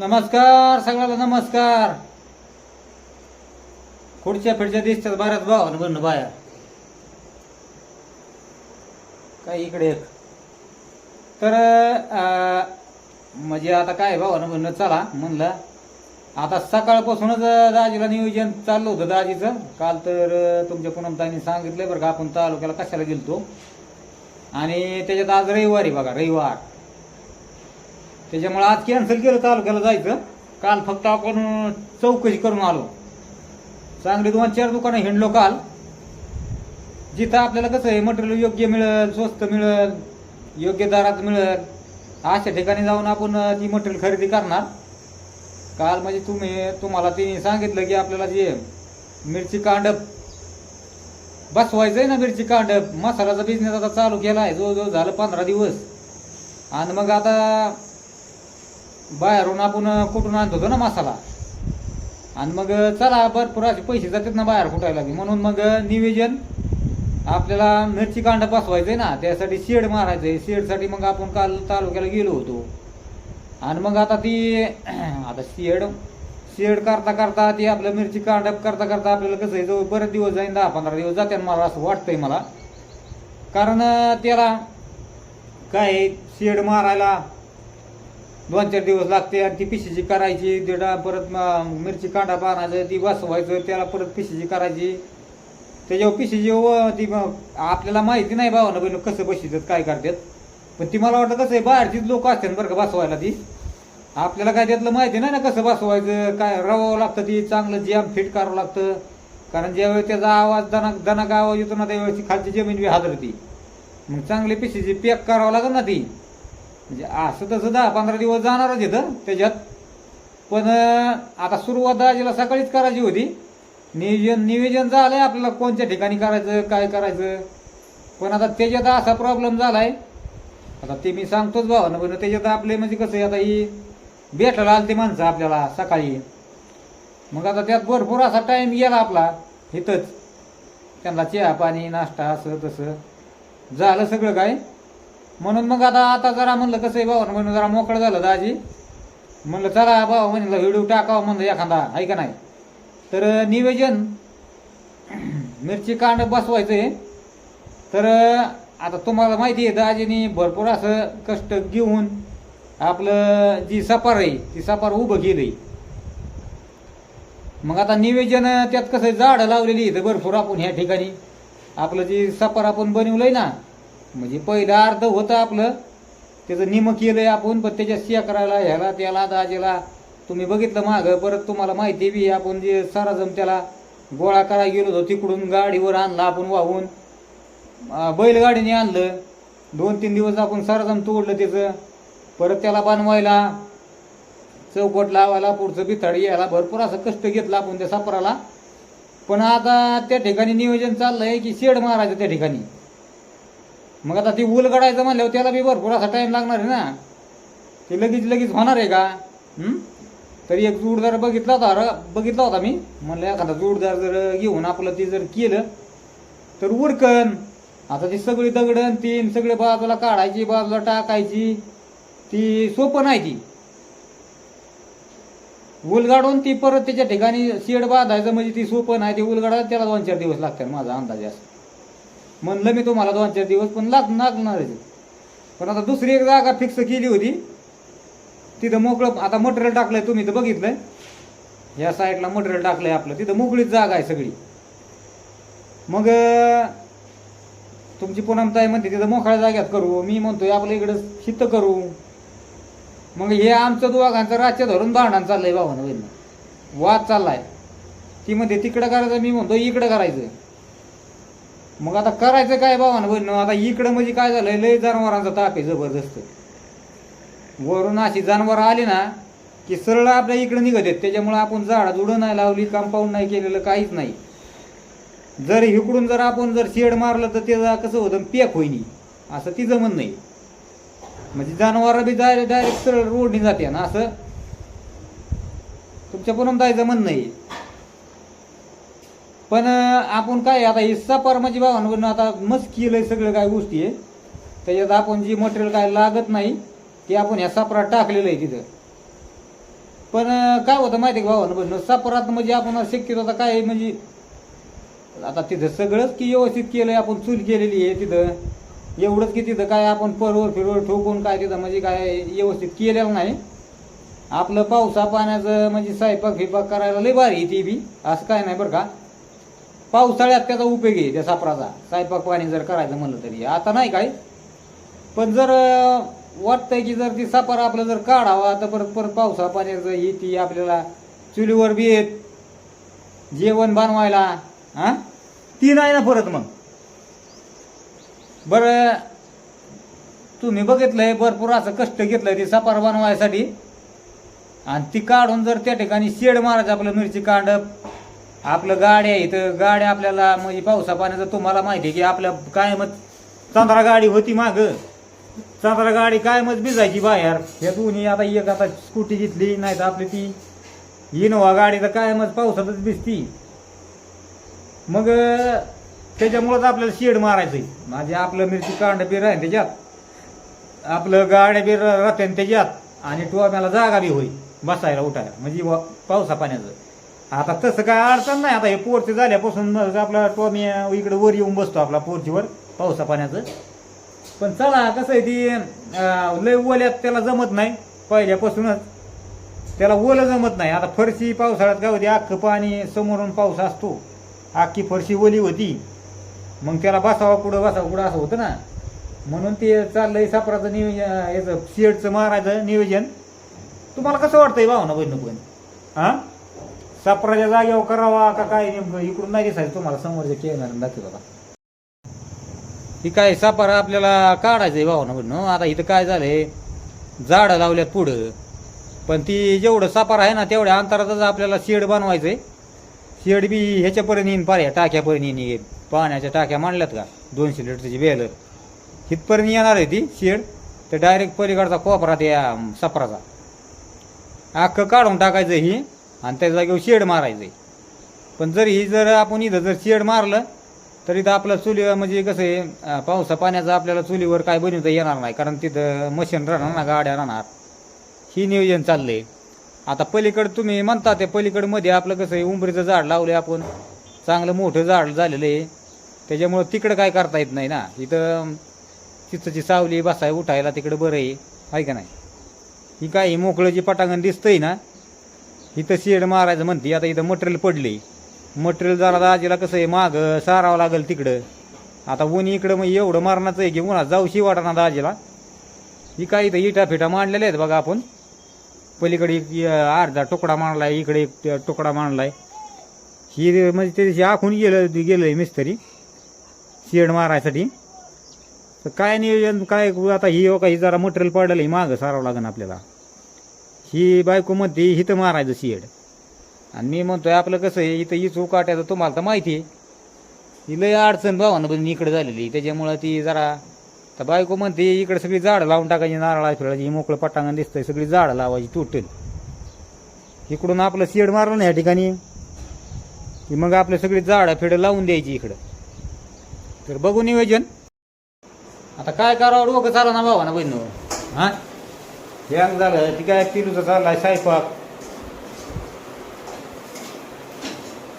नमस्कार सगळ्याला नमस्कार. खुडच्या फिडच्या दिसतात बऱ्याच भावानं बनणं बाया काय इकडे एक. तर म्हणजे आता काय भावानं बनणं चला म्हणलं आता सकाळपासूनच दाजीला नियोजन चाललं होतं दाजीचं. काल तर तुमच्या पुनमताईने सांगितलं बरं का आपण तालुक्याला कशाला गेलतो. आणि त्याच्यात आज रविवारी बघा रविवार. त्याच्यामुळे आज कॅन्सल केलं तालुक्याला जायचं. काल फक्त आपण चौकशी करून आलो. चांगली दोन चार दुकानं हिंडलो काल. जिथं आपल्याला कसं आहे मटेरियल योग्य मिळेल स्वस्त मिळेल योग्य दरात मिळेल अशा ठिकाणी जाऊन आपण ती मटेरियल खरेदी करणार. काल म्हणजे तुम्ही तुम्हाला तिने सांगितलं की आपल्याला जे मिरची कांडप आहे ना मिरची कांडप मसाल्याचा बिझनेस आता चालू केला आहे जवळजवळ झालं पंधरा दिवस. आणि मग आता बाहेरून आपण कुठून आणत होतो ना मसाला. आणि मग चला भरपूर असे पैसे जातात ना बाहेर कुठायला म्हणून मग निवेदन आपल्याला मिरची कांड आहे ना त्यासाठी शेड मारायचंय. शेडसाठी मग आपण काल तालुक्याला गेलो होतो. आणि मग आता ती आता शेड शेड करता करता ती आपलं मिरची कांडप करता करता आपल्याला कसं आहे जवळ बरेच दिवस जाईन दहा पंधरा दिवस जाते मला असं वाटतंय मला. कारण त्याला काय शेड मारायला दोन चार दिवस लागते आणि ती पिशीची करायची दिडा परत मिरची कांडा बांधायचं ती बसवायचं त्याला परत पिशीची करायची. त्याच्यावर पिशीची व ती आपल्याला माहिती नाही भावना बहिण कसं बसितात काय करतात पण ती मला वाटतं कसं आहे बाहेरचीच लोक असतात बरं का बसवायला ती. आपल्याला काय त्यातलं माहिती नाही ना कसं बसवायचं काय रवावं लागतं ती चांगलं जॅम फिट करावं लागतं. कारण ज्यावेळी त्याचा आवाज दना दनाक आवाज येतो ना त्यावेळेस ती खालची जमीन बी हादरती. मग चांगली पिशीची पॅक करावं लागेल ना ती. म्हणजे असं तसं दहा पंधरा दिवस जाणारच येतं त्याच्यात. पण आता सुरुवात दाजीला सकाळीच करायची होती. नियोजन नियोजन झालं आहे आपल्याला कोणत्या ठिकाणी करायचं काय करायचं. पण आता त्याच्यात असा प्रॉब्लेम झाला आहे आता ते मी सांगतोच भावानं पण त्याच्यात आपले म्हणजे कसं आहे आता ही भेटायला ते माणसं आपल्याला सकाळी. मग आता त्यात भरपूर असा टाईम गेला आपला इथंच. त्यांना चहा पाणी नाश्ता असं तसं. झालं सगळं काय. म्हणून मग आता आता जरा म्हणलं कसं आहे भाऊ म्हणून जरा मोकळं झालं दाजी. म्हणलं चला भाऊ म्हणलं व्हिडिओ टाकावं म्हणलं एखादा आहे का नाही? तर निवेदन मिरची कांड बसवायचं आहे तर आता तुम्हाला माहिती आहे दाजीने भरपूर असं कष्ट घेऊन आपलं जी सपार आहे ती सपार उभं केली मग आता निवेदन त्यात कसं आहे, झाडं लावलेली इथं भरपूर आपण ह्या ठिकाणी. आपलं जी सपार आपण बनवलंय ना म्हणजे पहिलं अर्ध होतं आपलं. त्याचं निम केलंय आपण पण त्याच्या शिया करायला ह्याला त्याला दाजेला तुम्ही बघितलं मागं परत तुम्हाला माहिती बी आपण जे साराजम त्याला गोळा करायला गेलो होतो तिकडून गाडीवर आणला आपण वाहून. बैलगाडीने आणलं. दोन तीन दिवस आपण साराजम तोडलं त्याचं. परत त्याला बनवायला चौकट लावायला पुढचं बिथाडी यायला भरपूर असं कष्ट घेतलं आपण त्या सापराला. पण आता त्या ठिकाणी नियोजन चाललंय की शेड मारायचं त्या ठिकाणी. मग आता ती ऊल गडायचं म्हणल्यावर त्याला बी भरपूर असा टाइम लागणार आहे ना. ते लगेच लगेच होणार आहे का? तरी एक जोडदार बघितला होता अरे बघितला होता मी. म्हणलं एखादा जोडदार जर घेऊन आपलं ते जर केलं तर उरकन. आता ती सगळी दगडन तीन सगळे बाजूला काढायची बाजूला टाकायची. ती सोपं नाही ती. उलगाडून ती परत त्याच्या ठिकाणी शेड बांधायचं म्हणजे ती सोपं नाही. ती उलगाडायला त्याला दोन चार दिवस लागतात माझा अंदाज असं. म्हणलं मी तुम्हाला दोन चार दिवस पण लाग लागणार पण आता दुसरी एक जागा फिक्स केली होती. तिथं मोकळं आता मटेरियल टाकलंय तुम्ही तर बघितलंय. या साईडला मटेरियल टाकलंय आपलं. तिथं मोकळीच जागा आहे सगळी. मग तुमची पूनमताई म्हणते तिथं मोकळ्या जाग्यात करू. मी म्हणतोय आपल्या इकडं शित करू. मग हे आमचं दोघांचं रातच्या धरून भांडण चाललंय भावानं बहिणं वाद चाललाय. ती म्हणते तिकडं करायचं मी म्हणतो इकडं करायचं. मग आता करायचं काय भावानं बहिणं? आता इकडं म्हणजे काय झालंय? लय जनावरांचा ताप आहे जबरदस्त. वरून अशी जनावरं आली ना की सरळ आपल्या इकडं निघत आहेत. त्याच्यामुळे आपण झाडं जुडं नाही लावली कंपाऊंड नाही केलेलं काहीच नाही. जर इकडून जर आपण जर शेड मारलं तर ते कसं होतं? पेक होईनी. असं ती जमत नाही म्हणजे जनावरं बी डायरेक्ट डायरेक्ट सरळ रोडनी जाते ना असं. तुमच्या पुरम जायचं म्हणणं नाही पण आपण काय आता हे सपार म्हणजे भावांकडून आता मस्त केलंय सगळं काय गोष्टी आहे. त्याच्यात आपण जी मटेरियल काय लागत नाही ते आपण ह्या सापरात टाकलेलं आहे तिथं. पण काय होतं माहिती आहे का भावानं सापरात म्हणजे आपण शक्यतो आता काय म्हणजे आता तिथं सगळंच की व्यवस्थित केलंय आपण चूल केलेली आहे तिथं. एवढंच की तिथं काय आपण परवर फिरवर ठोकून काय तिथं म्हणजे काय व्यवस्थित केलेलं नाही. आपलं पावसा पाण्याचं म्हणजे स्वयंपाक फिपाक करायला लय भारी आहे ती बी. असं काय नाही बरं का. पावसाळ्यात त्याचा उपयोग आहे त्या सापराचा. स्वयंपाक पाणी जर करायचं म्हणलं तरी. आता नाही काय पण जर वाटतंय की जर ती सापार आपलं जर काढावा तर परत परत पावसा पाण्याचं येते आपल्याला चुलीवर बी येत. जेवण बनवायला हा ती नाही ना परत मग. बरं तुम्ही बघितलंय भरपूर असं कष्ट घेतलंय ती सपार बनवायसाठी. आणि ती काढून जर त्या ठिकाणी शेड मारायचं आपलं मिरची कांड आपलं गाड्या इथं. गाड्या आपल्याला म्हणजे पावसा पाण्याचं तुम्हाला माहिती आहे की आपल्या काय मग चांदरा गाडी होती माग. चांदरा गाडी कायमच भिजायची बाहेर. या दोन्ही आता एक आता स्कूटी घेतली नाही तर आपली ती इनोवा गाडी तर कायमच पावसातच भिजती. मग त्याच्यामुळंच आपल्याला शेड मारायचं म्हणजे आपलं मिरची कांड बी राहील त्याच्यात. आपलं गाड्या बी राहते त्याच्यात. आणि टोम्याला जागा बी होईल बसायला उठायला. म्हणजे पावसा पाण्याचं. आता तसं काय अडचण नाही. आता हे पोरचे झाल्यापासून मग आपला टोमी इकडे वर येऊन बसतो आपला पोरचीवर पावसा पाण्याचं. पण चला कसं आहे ती लय ओल्यात त्याला जमत नाही. पहिल्यापासूनच त्याला ओलं जमत नाही. आता फरशी पावसाळ्यात काय होती अख्खं पाणी समोरून पाऊस असतो. अख्खी फरशी ओली होती. मग त्याला बसावा कुठं बसावं कुठं असं होतं ना. म्हणून ते चाललंय सापराचं नियोजन याचं शेडचं मारायचं नियोजन. तुम्हाला कसं वाटतंय भावना बहिण पण? हां? सापराच्या जागेवर करावा का काय नेमकं? इकडून नाही दिसायचं तुम्हाला. समोरच्या केलं दाखवत. आता ही काय सापारा आपल्याला काढायचंय भावना म्हणून आता इथं काय झालंय? झाडं लावल्यात पुढं. पण ती जेवढं सापारा आहे ना तेवढ्या अंतरातच आपल्याला शेड बनवायचंय. शेड बी ह्याच्यापर्यंत येईन पाऱ्या टाक्यापर्यंत येईन पाण्याच्या टाक्या मांडल्यात का? दोनशे लिटरची बेल. इथपर्यंत येणार आहे ती शेड. तर डायरेक्ट पलीकडचा कोपरा त्या सापराचा. अख्खं काढून टाकायचं ही. आणि त्या जागेवर शेड मारायचं. आहे पण जर ही जर आपण इथं जर शेड मारलं तर इथं आपलं चुली म्हणजे कसं आहे पावसा पाण्याचं आपल्याला चुलीवर काय बनवता येणार नाही कारण तिथं मशीन राहणार ना गाड्या राहणार. ही नियोजन चाललंय. आता पलीकडं तुम्ही म्हणता ते पलीकडमध्ये आपलं कसं आहे उंबरीचं झाड लावलं आपण. चांगलं मोठं झाड झालेलं आहे. त्याच्यामुळं तिकडं काय करता येत नाही ना. इथं चिचची सावली बसाय उठायला तिकडं बरं आहे. आहे का नाही? ही काय मोकळं जी पटांगण दिसतंय ना इथं शेड मारायचं म्हणते आता इथं मटेरियल पडले. मटेरियल जरा दाजीला कसं आहे माग सारावं लागेल तिकडं. आता ऊन इकडं मग एवढं मारण्याचं आहे की उन्हात जाऊशी वाटा दाजीला. ही काय इथं इटा फिटा मांडलेल्या आहेत बघा आपण. पलीकडे एक अर्धा तुकडा मांडलाय इकडे एक अं, तुकडा मांडलाय. ही म्हणजे त्या दिवशी आखून गेलं गेलंय मिस्त्री. शेड मारायसाठी. तर काय नियोजन काय आता ही हो का ही जरा मटेरियल पडलेलं आहे मागं सारावं लागेल आपल्याला. ही बायको म्हणते हिथं मारायचं शेड. आणि मी म्हणतोय आपलं कसं आहे? इथं इचू काटायचं तुम्हाला तर माहिती आहे. ही लय अडचण भावानं पण इकडे झालेली. त्याच्यामुळं ती जरा तर बायको म्हणते इकडे सगळी झाडं लावून टाकायची नारळा फिरायची मोकळं पटांगण दिसतंय सगळी झाडं लावायची टोटल. इकडून आपलं शेड मारलं ना या ठिकाणी की मग आपलं सगळी झाडं फिडं लावून द्यायची इकडं. तर बघू नियोजन. आता काय करावं? डोकं चाललं ना भावा बहिण हा? यांग झालं ती काय पिलूचं चाललाय स्वयंपाक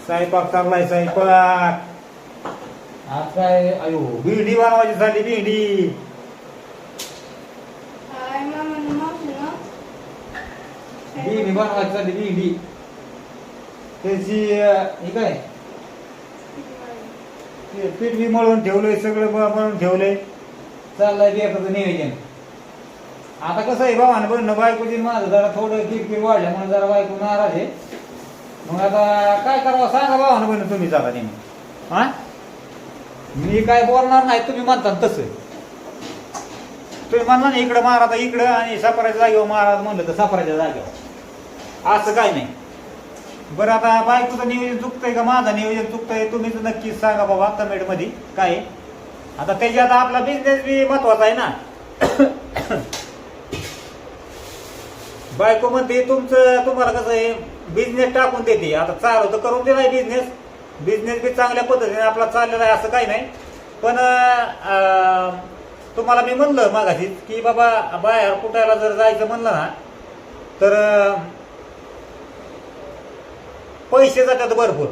स्वयंपाक चाललाय स्वयंपाक आज काय अयो. भेंडी बनवायची झाली भेंडी. भेंडी बनवायची झाली भेंडी. त्याची हे काय? ते पीठ बी मळून ठेवलंय सगळं बनवून ठेवलंय. चाललंय बेकाचं नियोजन. आता कसं आहे भावानं बरं बायकोची माझं जरा थोडं किरकिर म्हणून जरा बायको नाराज आहे. मग आता काय करावं सांगा भावानं बरं तुम्ही जाता नेहमी. हा? मी काय बोलणार नाही तुम्ही म्हणता तसं. तुम्ही म्हणला ना इकडं मारा इकडं आणि सापराच्या जागेवर मारा म्हणलं तर सापराच्या जागेवर. असं काय नाही. बरं आता बायकोचं नियोजन चुकतंय का? माझं नियोजन चुकतंय. तर नक्कीच सांगा बाबा कमेंटमध्ये काय त्याची आता त्याच्यात आपला बिझनेस बी महत्त्वाचा आहे ना. बायको म्हणते तुमचं तुम्हाला कसं आहे बिझनेस टाकून देते. आता चालू तर करून दिलाय बिझनेस बिझनेस बी चांगल्या पद्धतीने आपला चाललेला आहे असं काही नाही. पण तुम्हाला मी म्हणलं मागाशीच की बाबा बाहेर कुठायला जर जायचं म्हणलं ना तर पैसे जातात भरपूर.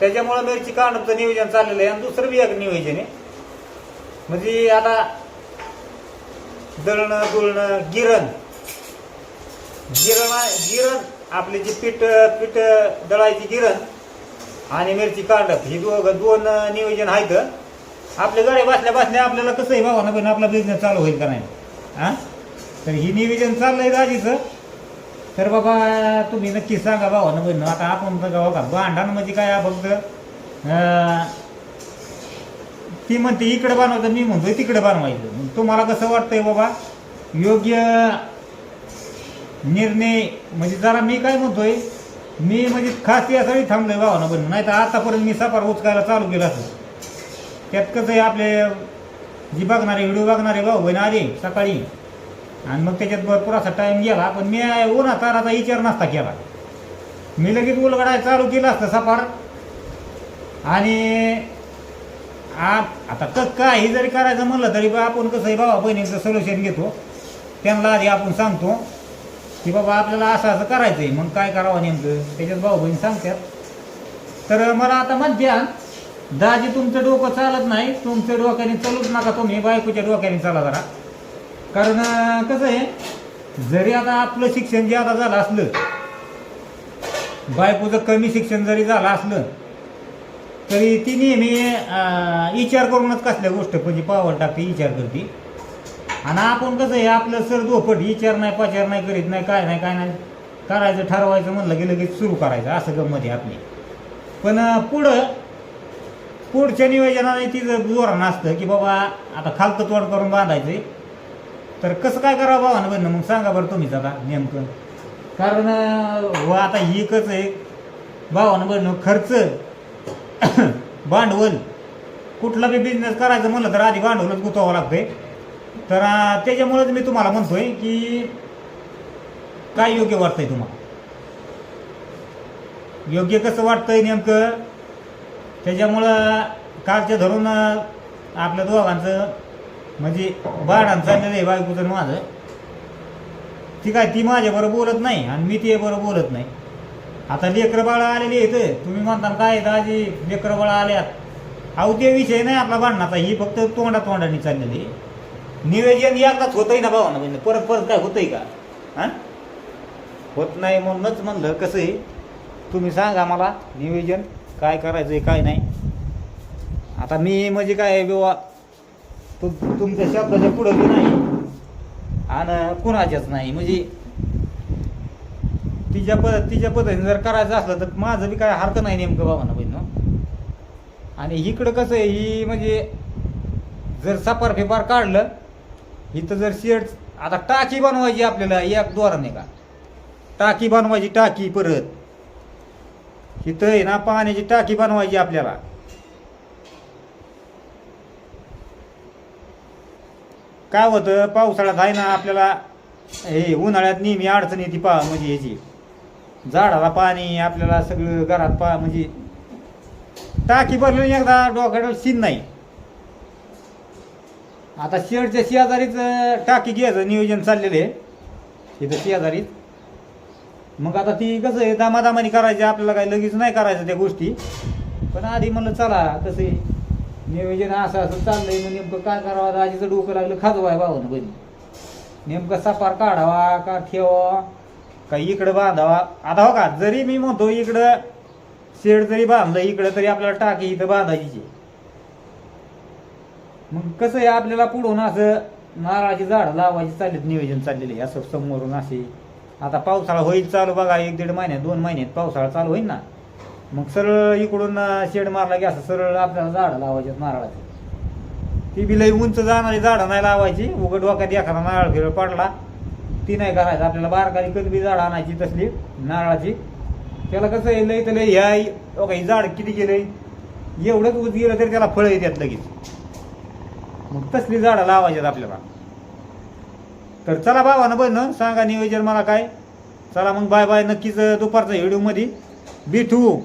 त्याच्यामुळं मिरची काढण्याचं नियोजन चाललेलं आहे. आणि दुसरं बी एक नियोजन आहे. म्हणजे आता दळणं दुळणं गिरण गिरण गिरण आपली जी पीठ पीठ दळायची गिरण आणि मिरची काढत हे दोघ दोन नियोजन आहेत आपल्या गाडी बसल्या बसल्या आपल्याला कसं आहे भावानं पण आपला बिझनेस चालू होईल का नाही? हा? तर ही नियोजन चाललंय राजीचं तर बाबा तुम्ही नक्की सांगा भावानं बहिण. आता आपण तर गावा का भांडण म्हणजे काय फक्त? ती म्हणते इकडे बनवायचं मी म्हणतोय तिकडे बनवायचं. मग तुम्हाला कसं वाटतंय बाबा? योग्य निर्णय म्हणजे जरा मी काय म्हणतोय मी म्हणजे खास यासाठी थांबलोय भावना पण नाही तर आतापर्यंत मी सफार उचकायला चालू केलं असं त्यात कसं आहे आपले जी बघणारे व्हिडिओ बघणारे भाऊ बहीण आले सकाळी आणि मग त्याच्यात भरपूर असा टाईम गेला पण मी उन्हा ताराचा विचार नसता केला. मी लगेच उलगडाय चालू केलं असतं सफार आणि आता कस काही जरी करायचं म्हणलं तरी बा आपण कसं आहे भावा बहिणीचं सोल्युशन घेतो. त्यांना आधी आपण सांगतो. की बाबा आपल्याला असं असं करायचं आहे मग काय करावं नेमकं? त्याच्यात भाऊ बहीण सांगतात. तर मला आता म्हणत्या दाजी तुमचं डोकं चालत नाही तुमच्या डोक्याने चालूच नका तुम्ही बायकोच्या डोक्याने चाला जरा. कारण कसं आहे जरी आता आपलं शिक्षण जे आता झालं असलं बायकोचं कमी शिक्षण जरी झालं असलं तरी ती नेहमी विचार करूनच कसल्या गोष्ट म्हणजे पावर टाकते विचार करते. आणि आपण कसं आहे आपलं सर दोपट विचार नाही पाचार नाही करीत नाही काय नाही काय नाही करायचं ठरवायचं म्हणलं की लगेच सुरू करायचं असं गंमत आहे आपली. पण पुढं पुढच्या नियोजनाने तिचं जोरण असतं की बाबा आता खालतं तोड करून बांधायचं तर कसं काय करावं भावानं बनणं मग सांगा बरं तुम्हीच आता नेमकं. कारण व आता ही कसं आहे भावानं बनणं खर्च भांडवल कुठला बी बिझनेस करायचं म्हणलं तर आधी भांडवलच गुतवावं लागतंय. तर त्याच्यामुळेच मी तुम्हाला म्हणतोय की काय योग्य वाटतंय तुम्हाला? योग्य कसं वाटतंय नेमकं? त्याच्यामुळं कालच्या धरून आपल्या दोघांचं म्हणजे भांडण चाललेलं आहे बायकोचं माझं. ती काय ती माझ्याबरोबर बोलत नाही आणि मी ते बरोबर बोलत नाही. आता लेकरं बाळा आलेली आहेत. तुम्ही म्हणता काय दाजी? लेकरं बाळा आल्यात. अहो ते विषय नाही आपला भांडणाचा. ही फक्त तोंडा तोंडाने चाललेली नियोजन निवेदन एकदाच होतंय ना भावानं म्हणजे परत परत काय होतंय का? हां? होत नाही म्हणूनच म्हणलं कसं आहे? तुम्ही सांगा मला निवेदन काय करायचं आहे काय नाही. आता मी म्हणजे काय बाबा तुम तुमच्या शब्दाच्या पुढं बी नाही. आणि कुणाच्याच नाही म्हणजे तिच्या पद तिच्या पद्धतीने जर करायचं असलं तर माझं बी काय हरकत नाही नेमकं बाबा ना बहिण हो. आणि इकडं कसं आहे ही म्हणजे जर सपार फेफार काढलं इथं जर शेड आता टाकी बनवायची आपल्याला एक दोराने का? टाकी बनवायची टाकी परत. इथं आहे ना पाण्याची टाकी बनवायची आपल्याला. काय होतं पावसाळ्यात आहे ना आपल्याला हे उन्हाळ्यात नेहमी अडचण येते पा म्हणजे ह्याची. झाडाला पाणी आपल्याला सगळं घरात पा म्हणजे टाकी भरलेली एकदा डोक्याला सीन नाही. आता शेडच्या शेजारीच टाकी घ्यायचं नियोजन चाललेलं आहे. इथं शेजारीच. मग आता ती कसं आहे दामादामानी करायची आपल्याला काही लगेच नाही करायचं त्या गोष्टी. पण आधी म्हणलं चला कसं आहे नियोजन असं असं चाललंय मग नेमकं काय करावं? आजीचं डोकं लागलं खाजवाय भावानं बनी नेमकं सपार काढावा का ठेवा का इकडं बांधावा? आता हो का जरी मी म्हणतो इकडं शेड जरी बांधलं इकडं तरी आपल्याला टाकी इथं बांधायची मग कसं आहे आपल्याला पुढून असं नारळाची झाडं लावायची चाललीत नियोजन चाललेले आहे. असं समोरून असे. आता पावसाळा होईल चालू बघा एक दीड महिन्यात दोन महिन्यात पावसाळा चालू होईल ना. मग सरळ इकडून शेड मारला की असं सरळ आपल्याला झाडं लावायची नारळाची. ती बी लई उंच जाणारी झाडं नाही लावायची. उघड डोक्यात एखादा नारळ फिरळ पडला ती नाही करायचं. आपल्याला बारकाली बी झाडं आणायची तसली नारळाची. त्याला कसं आहे लई तर लई ह्या ही झाड किती गेलंय एवढंच उच गेलं तरी त्याला फळं येतात लगेच. मग तसली झाडं लावायच्यात आपल्याला. तर चला बाबानं बन सांगा नियोजन मला काय. चला मग बाय बाय नक्कीच दुपारच्या व्हिडिओमध्ये भेटू.